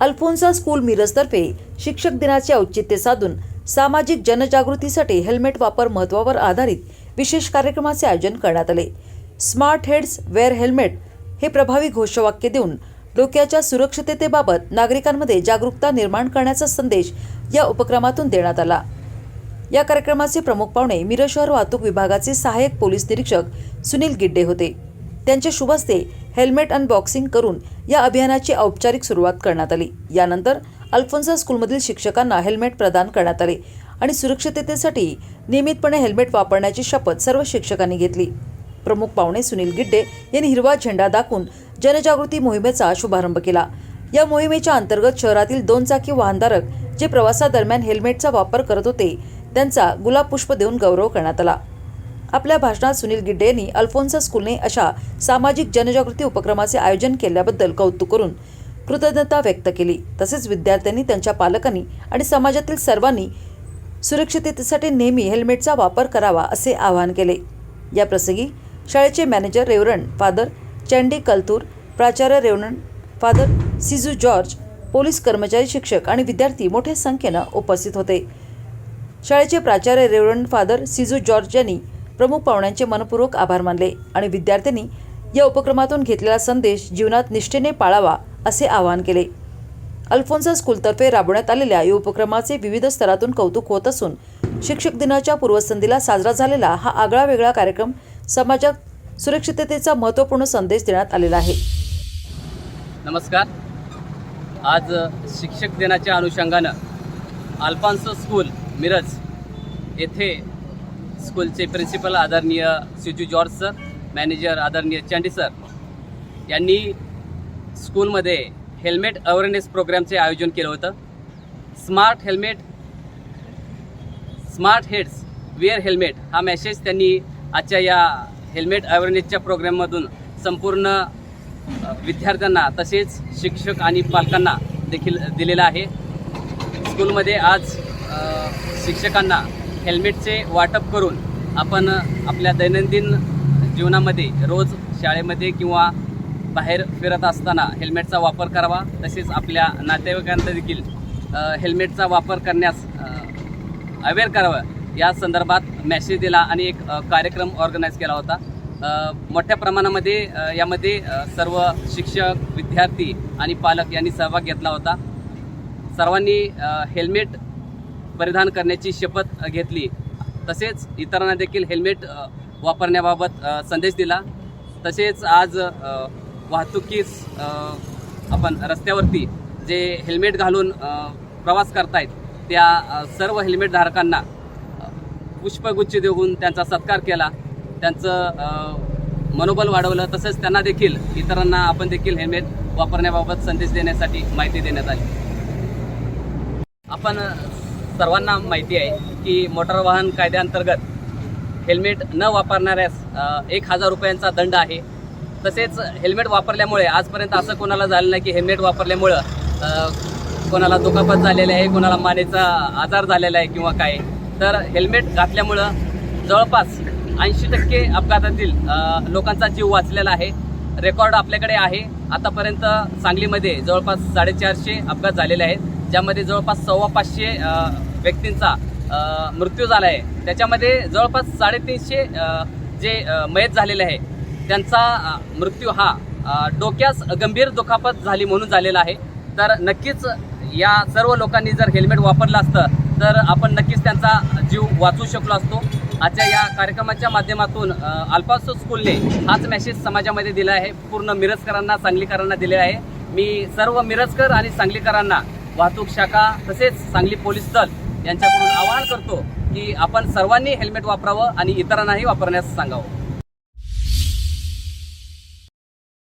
Alphonsa school मिरजतर्फे शिक्षक दिनाचे औचित्य साधून सामाजिक जनजागृतीसाठी हेल्मेट वापर महत्वावर आधारित विशेष कार्यक्रमाचे आयोजन करण्यात आले. स्मार्ट हेड्स वेअर हेल्मेट हे प्रभावी घोषवाक्य देऊन डोक्याच्या सुरक्षिततेबाबत नागरिकांमध्ये जागरूकता निर्माण करण्याचा संदेश या उपक्रमातून देण्यात आला. या कार्यक्रमाचे प्रमुख पाहुणे मिरज शहर वाहतूक विभागाचे सहाय्यक पोलीस निरीक्षक सुनील गिड्डे होते. त्यांच्या शुभ हस्ते हेल्मेट अनबॉक्सिंग करून या अभियानाची औपचारिक सुरुवात करण्यात आली. यानंतर अल्फोन्सा स्कूलमधील शिक्षकांना हेल्मेट प्रदान करण्यात आले आणि सुरक्षिततेसाठी नियमितपणे हेल्मेट वापरण्याची शपथ सर्व शिक्षकांनी घेतली. प्रमुख पाहुणे सुनील गिड्डे यांनी हिरवा झेंडा दाखवून जनजागृती मोहिमेचा शुभारंभ केला. या मोहिमेच्या अंतर्गत शहरातील दोन चाकी वाहनधारक जे प्रवासादरम्यान हेल्मेटचा वापर करत होते त्यांचा गुलाब पुष्प देऊन गौरव करण्यात आला. आपल्या भाषणात सुनील गिड्डे यांनी अल्फोन्सा स्कूलने अशा सामाजिक जनजागृती उपक्रमाचे आयोजन केल्याबद्दल कौतुक करून कृतज्ञता व्यक्त केली. तसेच विद्यार्थ्यांनी त्यांच्या पालकांनी आणि समाजातील सर्वांनी सुरक्षिततेसाठी नेहमी हेल्मेटचा वापर करावा असे आवाहन केले. या प्रसंगी शाळेचे मॅनेजर रेवरण फादर चँडी कलतूर प्राचार्य reverend father Siju George police कर्मचारी शिक्षक आणि विद्यार्थी मोठ्या संख्येनं उपस्थित होते. शाळेचे प्राचार्य रेवरण फादर सिजू जॉर्ज यांनी प्रमुख पाहुण्यांचे मनपूर्वक आभार मानले आणि विद्यार्थ्यांनी या उपक्रमातून घेतलेला संदेश जीवनात निष्ठेने पाळावा असे आवाहन केले. अल्फोन्सा स्कूलतर्फे राबवण्यात आलेल्या या उपक्रमाचे विविध स्तरातून कौतुक होत असून शिक्षक दिनाच्या पूर्वसंध्येला साजरा झालेला हा आगळा वेगळा कार्यक्रम समाजात सुरक्षिततेचा महत्त्वपूर्ण संदेश देण्यात आलेला आहे. नमस्कार. आज शिक्षक दिनाच्या अनुषंगानं अल्फान्सो स्कूल मिरज येथे स्कूलचे प्रिन्सिपल आदरणीय सिजू जॉर्ज सर मॅनेजर आदरणीय चांडी सर यांनी स्कूलमध्ये हेल्मेट अवेअरनेस प्रोग्रामचे आयोजन केलं होतं. Smart helmet smart heads wear helmet हा मेसेज त्यांनी आजच्या या हेल्मेट अवेअरनेसच्या प्रोग्राममधून संपूर्ण विद्यार्थ्यांना तसेच शिक्षक आणि पालकांना देखील दिलेला आहे. स्कूलमध्ये आज शिक्षकांना हेल्मेटचे वाटप करून आपण आपल्या दैनंदिन जीवनामध्ये रोज शाळेमध्ये किंवा बाहेर फिरत असताना हेल्मेटचा वापर करावा. तसेच आपल्या नातेवाईकांना देखील हेल्मेटचा वापर करण्यास अवेअर करावं. या संदर्भात मेसेज दिला आणि एक कार्यक्रम ऑर्गनाईज केला होता. मोठ्या प्रमाणामध्ये यामध्ये सर्व शिक्षक विद्यार्थी आणि पालक यांनी सहभाग घेतला होता. सर्वांनी हेल्मेट परिधान करण्याची शपथ घेतली. तसेच इतरांना देखील हेल्मेट वापरण्याबाबत संदेश दिला. तसेच आज वाहतुकीस आपण रस्त्यावरती जे हेल्मेट घालून प्रवास करतायत त्या सर्व हेल्मेट धारकांना पुष्पगुच्छ देऊन त्यांचा सत्कार केला. त्यांचं मनोबल वाढवलं. तसंच त्यांना देखील इतरांना आपण देखील हेल्मेट वापरण्याबाबत संदेश देण्यासाठी माहिती देण्यात आली. आपण सर्वांना माहिती आहे की मोटार वाहन कायद्याअंतर्गत हेल्मेट न वापरणाऱ्यास एक हजार रुपयांचा दंड आहे. तसेच हेल्मेट वापरल्यामुळे आजपर्यंत असं कोणाला झालं नाही की हेल्मेट वापरल्यामुळं कोणाला दुखापत झालेली आहे कोणाला मानेचा आजार झालेला आहे किंवा काय. तर हेल्मेट घातल्यामुळं जवळपास ऐंशी टक्के अपघातातील लोकांचा जीव वाचलेला आहे. रेकॉर्ड आपल्याकडे आहे. आतापर्यंत सांगलीमध्ये जवळपास साडेचारशे अपघात झालेले आहेत. ज्यामध्ये जवळपास सव्वा पाचशे व्यक्तींचा मृत्यू झाला आहे त्याच्यामध्ये जवळपास साडेतीनशे जे मयत झालेले आहे त्यांचा मृत्यू हा डोक्यास गंभीर दुखापत झाली म्हणून झालेला आहे. तर नक्कीच या सर्व लोकांनी जर हेल्मेट वापरलं असतं तर आपण नक्कीच त्यांचा जीव वाचू शकलो असतो. आजच्या या कार्यक्रमाच्या माध्यमातून अल्फासो स्कूलने हाच मेसेज समाजामध्ये दिला आहे. पूर्ण मिरजकरांना सांगलीकरांना दिलेला आहे. मी सर्व मिरजकर आणि सांगलीकरांना वाहतूक शाखा तसेच सांगली पोलीस दल यांच्याकडून आवाहन करतो की आपण सर्वांनी हेल्मेट वापरावं आणि इतरांनाही वापरण्यास सांगावं.